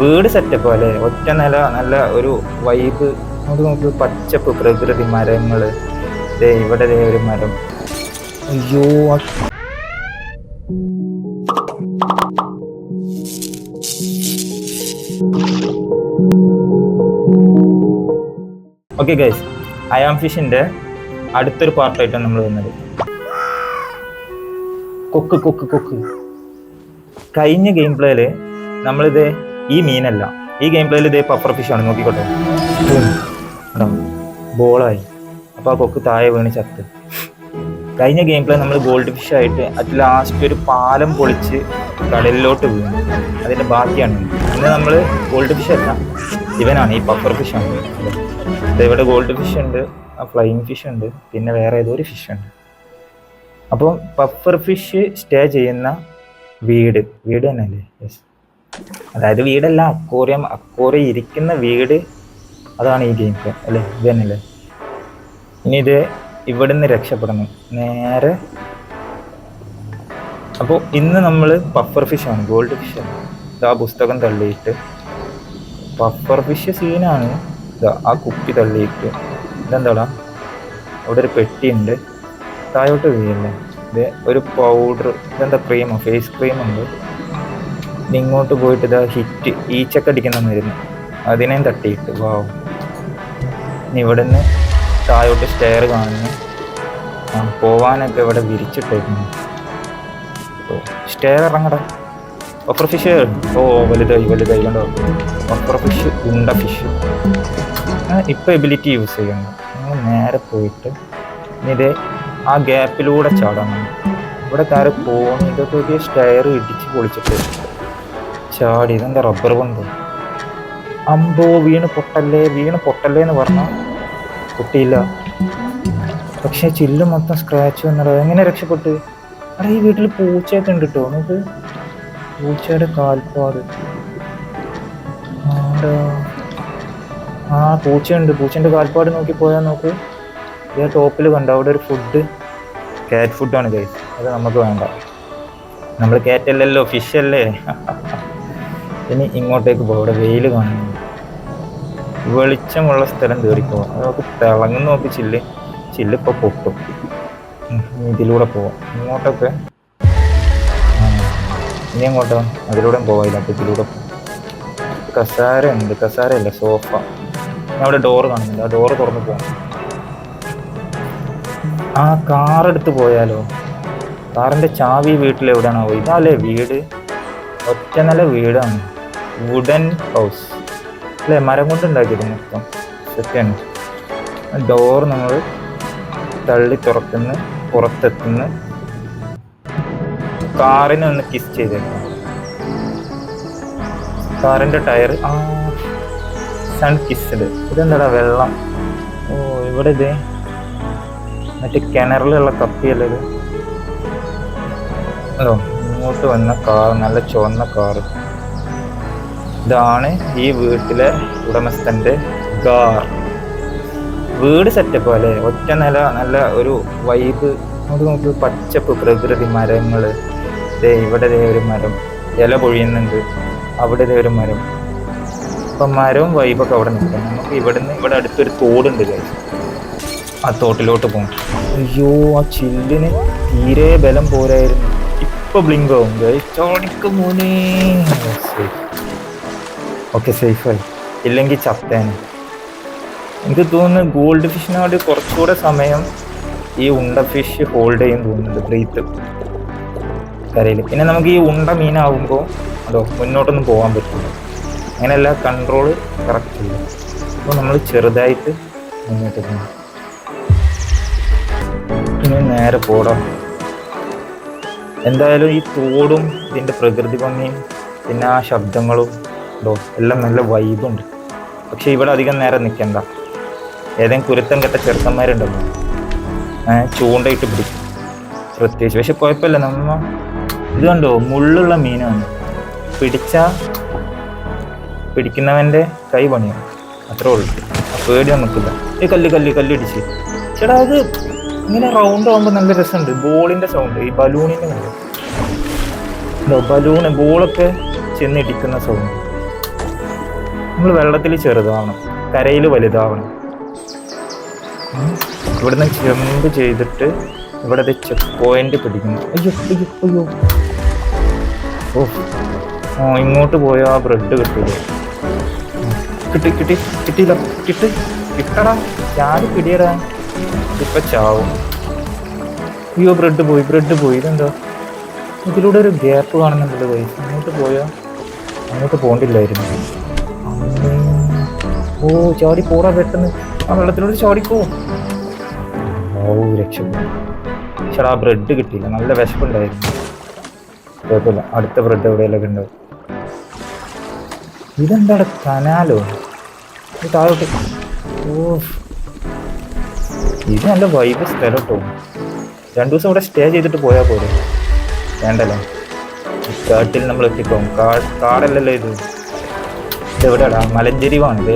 വീട് സെറ്റപ്പ് അല്ലേ ഒറ്റ നില നല്ല ഒരു വൈബ് നമുക്ക് നോക്ക് പച്ചപ്പ് പ്രകൃതി മരങ്ങൾ ഇവിടെ ഒരു മരം. അയ്യോ ഓക്കെ ഗൈസ് ആം ഫിഷിന്റെ അടുത്തൊരു പാർട്ടായിട്ടാണ് നമ്മൾ വന്നത് കൊക്ക് കൊക്ക് കൊക്ക്. കഴിഞ്ഞ ഗെയിം പ്ലേയിൽ നമ്മളിത് ഈ മീനല്ല. ഈ ഗെയിം പ്ലേയിൽ ഇതേ പപ്പർ ഫിഷ് ആണ്. നോക്കിക്കോട്ടെ. ബോളായി. അപ്പോൾ ആ കൊക്ക് താഴെ വീണ് ചത്ത്. കഴിഞ്ഞ ഗെയിം പ്ലേ നമ്മൾ ഗോൾഡ് ഫിഷ് ആയിട്ട് അത് ലാസ്റ്റ് ഒരു പാലം പൊളിച്ച് കടലിലോട്ട് വീണു. അതിന്റെ ബാക്കിയാണ്. പിന്നെ നമ്മൾ ഗോൾഡ് ഫിഷ് അല്ല ഇവനാണ് ഈ പപ്പർ ഫിഷ് ആണ്. ഇവിടെ ഗോൾഡ് ഫിഷ് ഉണ്ട് ആ ഫ്ലൈയിങ് ഫിഷ് ഉണ്ട് പിന്നെ വേറെ ഏതോ ഒരു ഫിഷ് ഉണ്ട്. അപ്പം പഫർ ഫിഷ് സ്റ്റേ ചെയ്യുന്ന വീട്. വീട് തന്നെയല്ലേ? യെസ് അതായത് വീടല്ല അക്കോറിയം അക്കോറിയം ഇരിക്കുന്ന വീട് അതാണ് ഈ ഗെയിം അല്ലേ? ഇത് തന്നെയല്ലേ? ഇനി ഇത് ഇവിടുന്ന് രക്ഷപ്പെടുന്നു. നേരെ അപ്പോൾ ഇന്ന് നമ്മൾ പപ്പർ ഫിഷ് ആണ് ഗോൾഡ് ഫിഷ് ആ പുസ്തകം തള്ളിയിട്ട് പപ്പർ ഫിഷ് സീനാണ് ഇതാ ആ കുപ്പി തള്ളിയിട്ട് ഇതെന്താടാ? അവിടെ ഒരു പെട്ടിയുണ്ട്. താഴോട്ട് വീഴല്ലേ ഇത് ഒരു പൗഡർ ഇതെന്താ ക്രീമോ ഫേസ് ക്രീം ഉണ്ട്. ഇത് ഇങ്ങോട്ട് പോയിട്ട് ഇതാ ഹിറ്റ് ഈച്ചക്ക അടിക്കുന്ന മരുന്ന് അതിനെയും തട്ടിയിട്ട്. വാവ് ഇവിടെ നിന്ന് താഴോട്ട് സ്റ്റെയർ കാണുന്നു. പോവാനൊക്കെ ഇവിടെ വിരിച്ചിട്ടേക്കുന്നു. സ്റ്റെയർ ഇറങ്ങടാ. ഒപ്പർ ഫിഷ് ഓ വലുതായി വലുതായി. കണ്ടോ? ഒപ്പർ ഫിഷ് ഉണ്ട ഫിഷ് ഇപ്പം എബിലിറ്റി യൂസ് ചെയ്യണം. നമ്മൾ നേരെ പോയിട്ട് ഇതേ ആ ഗ്യാപ്പിലൂടെ ചാടണം ഇവിടെ കാര്യം പോകുന്നു ഇതൊക്കെ സ്റ്റെയർ സ്റ്റയർ ഇടിച്ച് പൊളിച്ചിട്ട് ചാടി ഇതെന്താ റബ്ബർ കൊണ്ട് അമ്പോ വീണ് പൊട്ടല്ലേ വീണ് പൊട്ടല്ലേ എന്ന് പറഞ്ഞ പൊട്ടിയില്ല. പക്ഷെ ചില്ല് മൊത്തം സ്ക്രാച്ച് വന്നത് എങ്ങനെ രക്ഷപ്പെട്ട്? അവിടെ ഈ വീട്ടിൽ പൂച്ചയൊക്കെ ഉണ്ട് കേട്ടോ നമുക്ക് പൂച്ചയുടെ കാൽപ്പാട്. ആ പൂച്ചയുണ്ട്. പൂച്ചന്റെ കാൽപ്പാട് നോക്കി പോയാൽ നോക്ക്. ഈ ടോപ്പിൽ കണ്ടോ? അവിടെ ഒരു ഫുഡ് കാറ്റ് ഫുഡാണ് ഗൈസ് അത് നമുക്ക് വേണ്ട. നമ്മൾ കാറ്റല്ലല്ലോ ഫിഷ് അല്ലേ? ഇനി ഇങ്ങോട്ടേക്ക് പോകും. ഇവിടെ വെയിൽ കാണുന്നു. വെളിച്ചമുള്ള സ്ഥലം അത് നമുക്ക് തിളങ്ങുന്ന നോക്കി ചില്ല്. ചില്ല് ഇപ്പൊ പൊട്ടും. ഇതിലൂടെ പോവാം. ഇങ്ങോട്ടൊക്കെ. ഇനി അങ്ങോട്ടോ അതിലൂടെ പോവാം. അപ്പൊ ഇതിലൂടെ പോവാം. കസാര ഉണ്ട്. കസാര അല്ല സോഫ. അവിടെ ഡോറ് കാണുന്നുണ്ട്. ആ ഡോറ് തുറന്ന് പോകാം ആ കാർ എടുത്ത് പോയാലോ? കാറിന്റെ ചാവി വീട്ടിലെവിടെയാണോ ഇതല്ലേ വീട്. ഒറ്റ നില വീടാണ്. വുഡൻ ഹൗസ് അല്ലേ? മരം കൊണ്ട് ഉണ്ടാക്കിയത് മൊത്തം. സെക്കൻഡ് ഡോർ നമ്മൾ തള്ളി തുറക്കുന്ന പുറത്തെത്തുന്ന. കാറിനെ ഒന്ന് കിസ് ചെയ്തേക്കാം. കാറിന്റെ ടയർ ആ സൺ കിസ്ഡ് ഇതെന്താടാ വെള്ളം? ഓ ഇവിടെ ഇത്. മറ്റേ കിണറിലുള്ള കപ്പിയല്ലേ ഇത്? ഹലോ ഇങ്ങോട്ട് വന്ന കാർ നല്ല ചുവന്ന കാറ് ഇതാണ് ഈ വീട്ടിലെ ഉടമസ്ഥന്റെ ഗാർ വീട് സെറ്റപ്പ് അല്ലേ ഒറ്റ നില നല്ല ഒരു വൈബ് നമുക്ക് നമുക്ക് പച്ചപ്പ് പ്രകൃതി മരങ്ങൾ ദേ ഇവിടെ ദേ ഒരു മരം. ഇല പൊഴിയുന്നുണ്ട്. അവിടെ ദേ ഒരു മരം. അപ്പൊ മരവും വൈബൊക്കെ അവിടെ നിൽക്കും നമുക്ക് ഇവിടുന്ന് ഇവിടെ അടുത്തൊരു തോടുണ്ട് guys. ആ തോട്ടിലോട്ട് പോകും അയ്യോ ആ ചില്ലിന് തീരെ ബലം പോരായിരുന്നു. ഇപ്പൊ ബ്ലിങ്ക് ആവും ചോടിക്ക് മോനെ. ഓക്കെ സേഫായി ഇല്ലെങ്കിൽ ചത്തേനെ. എനിക്ക് തോന്നുന്നു ഗോൾഡ് ഫിഷിനോട് കുറച്ചുകൂടെ സമയം ഈ ഉണ്ട ഫിഷ് ഹോൾഡ് ചെയ്യും തോന്നുന്നുണ്ട്. ബ്രീത്ത് കരയിൽ പിന്നെ നമുക്ക് ഈ ഉണ്ട മീനാവുമ്പോൾ അതോ മുന്നോട്ടൊന്നും പോകാൻ പറ്റില്ല. അങ്ങനെയല്ല കൺട്രോൾ കറക്റ്റ് ഇല്ല അപ്പോൾ നമ്മൾ ചെറുതായിട്ട് മുന്നോട്ട് പോകും ഇനി നേരെ പോടാം. എന്തായാലും ഈ തോടും ഇതിന്റെ പ്രകൃതി ഭംഗിയും പിന്നെ ആ ശബ്ദങ്ങളും ഇതോ എല്ലാം നല്ല വൈബുണ്ട് പക്ഷെ ഇവിടെ അധികം നേരം നിൽക്കണ്ട ഏതെങ്കിലും കുരുത്തം കെട്ട ചെറുക്കന്മാരുണ്ടല്ലോ. ചൂണ്ടയിട്ട് പിടിക്കും. പ്രത്യേകിച്ച് പക്ഷെ കുഴപ്പമില്ല. നമ്മ ഇത് കണ്ടോ? മുള്ളുള്ള മീനാണ്. പിടിച്ച പിടിക്കുന്നവന്റെ കൈ പണിയാണ്. അത്രേ ഉള്ളൂ. പേടി നമുക്കില്ല. ഈ കല്ല് കല്ല് കല്ലിടിച്ച് ചേട്ടാ അത് ഇങ്ങനെ റൗണ്ട് ആകുമ്പോൾ നല്ല രസമുണ്ട്. ബോളിന്റെ സൗണ്ട് ഈ ബലൂണിന്റെ ബലൂണ് ബോളൊക്കെ ചെന്നിടിക്കുന്ന സൗണ്ട് നമ്മൾ വെള്ളത്തിൽ ചെറുതാവണം. കരയിൽ വലുതാവണം. ഇവിടെ ഇവിടുന്ന് ജമ്പ് ചെയ്തിട്ട് ഇവിടെ ചെക്ക് പോയിന്റ് പിടിക്കുന്നു അയ്യോ അയ്യോ അയ്യോ. ഓ ഓ ഇങ്ങോട്ട് പോയ ആ ബ്രെഡ് കിട്ടില്ല കിട്ടി കിട്ടി കിട്ടിയില്ല. കിട്ടി കിട്ടടാ ചാടി പിടിയടാ. ഇപ്പൊ ചാവും. അയ്യോ ബ്രെഡ് പോയി ബ്രെഡ് പോയി. ഇതെന്താ? ഇതിലൂടെ ഒരു ഗ്യാപ്പ് കാണുന്നുണ്ടല്ലോ പൈസ അങ്ങോട്ട് പോയാ? അങ്ങോട്ട് പോകണ്ടില്ലായിരുന്നു. ഓ ചാടി പോടാ പെട്ടെന്ന്. ആ വെള്ളത്തിലോട് ചാടിക്കോ. ഓ രക്ഷപ്പെട്ടു ആ ബ്രെഡ് കിട്ടിയില്ല. നല്ല വിശപ്പുണ്ടായിരുന്നു. കുഴപ്പമില്ല. അടുത്ത ബ്രെഡ് എവിടെയെല്ലാം ഉണ്ടാവും ഇതെന്താണ് കനാലോ? താഴോട്ട്. ഓ ഇത് നല്ല വൈബ് സ്ഥലം കേട്ടോ. രണ്ടു ദിവസം ഇവിടെ സ്റ്റേ ചെയ്തിട്ട് പോയാൽ പോരെ. വേണ്ടല്ലോ? കാട്ടിൽ നമ്മൾ എത്തിക്കോ കാട് കാടല്ലല്ലോ ഇത്. ഇതെവിടെയാടാ മലഞ്ചെരിവാണിത്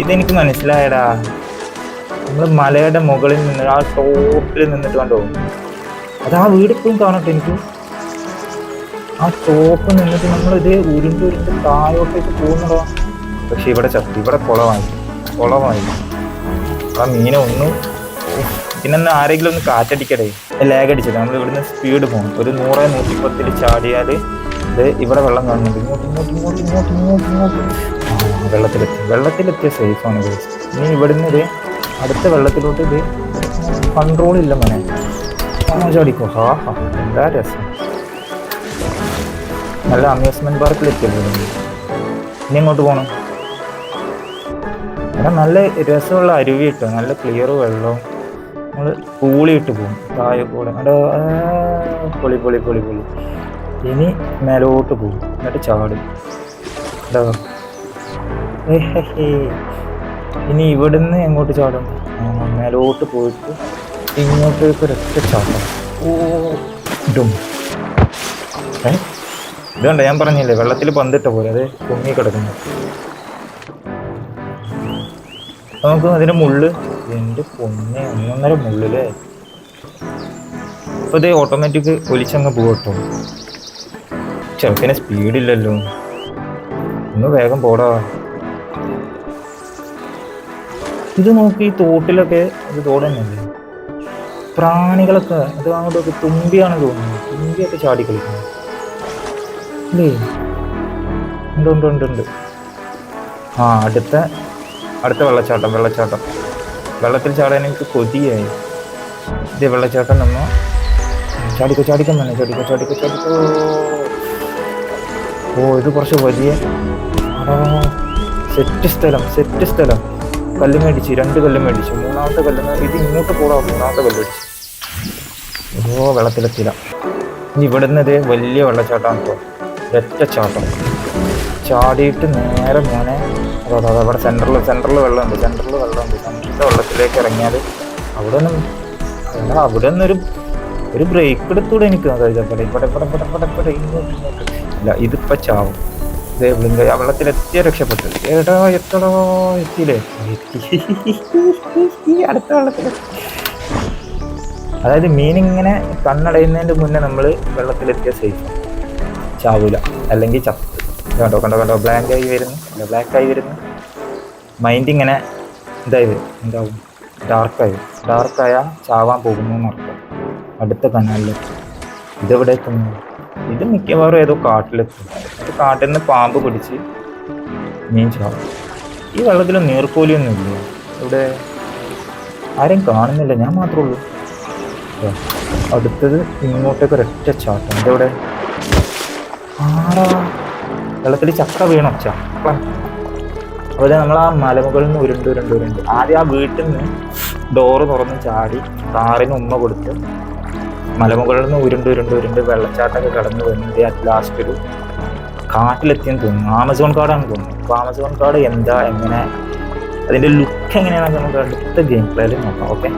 ഇതെനിക്ക് മനസ്സിലായടാ. നമ്മൾ മലയുടെ മുകളിൽ നിന്ന് ആ ടോപ്പിൽ നിന്നിട്ട് കണ്ടോ? അത് ആ വീട് ഇപ്പോഴും കാണട്ടെ എനിക്ക്. ആ ടോപ്പ് നിന്നിട്ട് നമ്മൾ ഇത് ഉരുണ്ട് ഉരുണ്ട് താഴോട്ടേക്ക് പോകുന്നുണ്ടോ പക്ഷെ ഇവിടെ ചത്തി ഇവിടെ കുളമായി കുളമായി. ആ മീനെ ഒന്നും പിന്നെ ആരെങ്കിലും ഒന്ന് കാറ്റടിക്കടേ. ലാഗ് അടിച്ചത്. നമ്മൾ ഇവിടുന്ന് സ്പീഡ് പോകും ഒരു നൂറ് നൂറ്റി പത്തിൽ ചാടിയാൽ ഇത് ഇവിടെ വെള്ളം കാണുന്നുണ്ട്. ഇങ്ങോട്ട് ഇങ്ങോട്ട് ഇങ്ങോട്ട് ഇങ്ങോട്ട് ഇങ്ങോട്ട് ഇങ്ങോട്ട്. വെള്ളത്തിലെത്തി വെള്ളത്തിലെത്തിയ സേഫാണ് ഇത് ഇനി ഇവിടുന്ന് ഇത് അടുത്ത വെള്ളത്തിലോട്ട് ഇത് കൺട്രോൾ ഇല്ല മനെ. ചാടിക്കോ. ഹാ ഹാ. എന്താ രസം? നല്ല അമ്യൂസ്മെന്റ് പാർക്കിലെത്തിയല്ലോ ഇനി ഇങ്ങോട്ട് പോകണം അവിടെ നല്ല രസമുള്ള അരുവി കിട്ടും നല്ല ക്ലിയർ വെള്ളവും. നമ്മൾ പൂളിയിട്ട് പോകും താഴെ കൂടെ പൊളി പൊളി പൊളി പൊളി. ഇനി മേലോട്ട് പോകും എന്നിട്ട് ചാടും. എന്താ. ഇനി ഇവിടുന്ന് എങ്ങോട്ട് ചാടും? മേലോട്ട് പോയിട്ട് ഇങ്ങോട്ടേക്ക് ഒരൊറ്റ ചാട്ടം. ഓ ഇടും ഏ ഇതുണ്ട് ഞാൻ പറഞ്ഞില്ലേ വെള്ളത്തിൽ പന്തിട്ട പോലെ അത് പൊങ്ങി കിടക്കുന്നു. നമുക്ക് അതിന്റെ മുള്ള് എന്റെ പൊന്നെ ഒന്നൊന്നര മുള്ളില്ലേ അപ്പോൾ ഇത് ഓട്ടോമാറ്റിക് ഒലിച്ചങ്ങ് പോകട്ടോ. ചെറുക്കന് സ്പീഡില്ലല്ലോ ഒന്ന് വേഗം പോടാ. ഇത് നോക്കി ഈ തോട്ടിലൊക്കെ ഒരു തോട് തന്നെയല്ലേ പ്രാണികളൊക്കെ ഇത് അങ്ങോട്ടൊക്കെ തുമ്പിയാണ് തോന്നുന്നത്. തുമ്പിയൊക്കെ ചാടി കളിക്കുന്നത് അല്ലേ ഉണ്ട് ഉണ്ട് ഉണ്ട് ഉണ്ട്. ആ അടുത്ത അടുത്ത വെള്ളച്ചാട്ടം വെള്ളച്ചാട്ടം. വെള്ളത്തിൽ ചാടാൻ എനിക്ക് കൊതിയായി. ഇതേ വെള്ളച്ചാട്ടം നമ്മ ചാടിക്കോ ചാടിക്കാൻ തന്നെ ചാടിക്കോ ചാടിക്കോ ചാടിക്കോ. ഓ ഇത് കുറച്ച് വലിയ സെറ്റ് സ്ഥലം സെറ്റ് സ്ഥലം. കല്ല് മേടിച്ച് രണ്ട് കല്ല് മേടിച്ചു മൂന്നാമത്തെ കല്ല് ഇത് ഇങ്ങോട്ട് പോടാ മൂന്നാമത്തെ കല്ല് മേടിച്ചു. ഓ വെള്ളത്തിലെത്തില്ല ഇനി ഇവിടുന്ന് ഇത് വലിയ വെള്ളച്ചാട്ടമാണ് കേട്ടോ ഒറ്റ ചാട്ടം. ചാടിയിട്ട് നേരെ മോനെ. അതാ അതാ അവിടെ സെന്ററിൽ സെന്ററിൽ വെള്ളമുണ്ട് സെന്ററിൽ വെള്ളമുണ്ട്. സെന്ററിന്റെ വെള്ളത്തിലേക്ക് ഇറങ്ങിയാൽ അവിടെ നിന്ന് അവിടെ നിന്നൊരു ഒരു ബ്രേക്ക് എടുത്തൂടെ എനിക്ക്. അതായത് ഇവിടെ ഇവിടെ ഇവിടെ ഇവിടെ ഇവിടെ ഇല്ല ഇതിപ്പോൾ ചാവും. ബ്ലിങ്ക് ആ വെള്ളത്തിലെത്തിയ രക്ഷപ്പെട്ടു. എടാ എത്തടോ എത്തിയില്ലേ? എത്തി അടുത്ത വെള്ളത്തിൽ അതായത് മീൻ ഇങ്ങനെ കണ്ണടയുന്നതിന്റെ മുന്നേ നമ്മൾ വെള്ളത്തിലെത്തിയ സേഫ് ചാവൂല. അല്ലെങ്കിൽ ചത്ത്. കണ്ടോ കണ്ടോ കണ്ടോ? ബ്ലാങ്ക് ആയി വരുന്നു. ബ്ലാക്ക് ആയി വരുന്നു. മൈൻഡ് ഇങ്ങനെ ഇതായി വരും? എന്താവും? ഡാർക്കായി ഡാർക്കായാൽ ചാവാൻ പോകുന്നു എന്നർത്ഥം അടുത്ത കനാലിൽ ഇതെവിടെ എത്തുന്നു ഇത് മിക്കവാറും ഏതോ കാട്ടിലെത്തും. കാട്ടിൽ നിന്ന് പാമ്പ് പിടിച്ച് മീൻ ചാവും. ഈ വെള്ളത്തിൽ നീർക്കോലിയൊന്നും ഇല്ല ഇവിടെ ആരും കാണുന്നില്ല. ഞാൻ മാത്രമേ ഉള്ളൂ. അടുത്തത് ഇങ്ങോട്ടേക്ക് ഒരൊറ്റ ചാട്ടം. ഇതെവിടെ? ആടാ വെള്ളത്തിൽ ചക്ക വീണ ചക്ക അതുപോലെ നമ്മൾ ആ മലമുകളിൽ നിന്ന് ഉരുണ്ട് ഉരുണ്ട് ഉരുണ്ട്. ആദ്യം ആ വീട്ടിൽ നിന്ന് ഡോറ് തുറന്ന് ചാടി കാറിന് ഉമ്മ കൊടുത്ത് മലമുകളിൽ നിന്ന് ഉരുണ്ട് ഉരുണ്ട് ഉരുണ്ട് വെള്ളച്ചാട്ടമൊക്കെ കടന്ന് വന്നത് അറ്റ് ലാസ്റ്റ് ഒരു കാട്ടിലെത്തിയെന്ന് തോന്നുന്നു. ആമസോൺ കാർഡാണ് തോന്നുന്നത് അപ്പോൾ ആമസോൺ കാർഡ് എന്താ എങ്ങനെ? അതിന്റെ ലുക്ക് എങ്ങനെയാണെന്ന് നമുക്ക് അടുത്ത ഗെയിം പ്ലേയിൽ നോക്കാം ഓക്കെ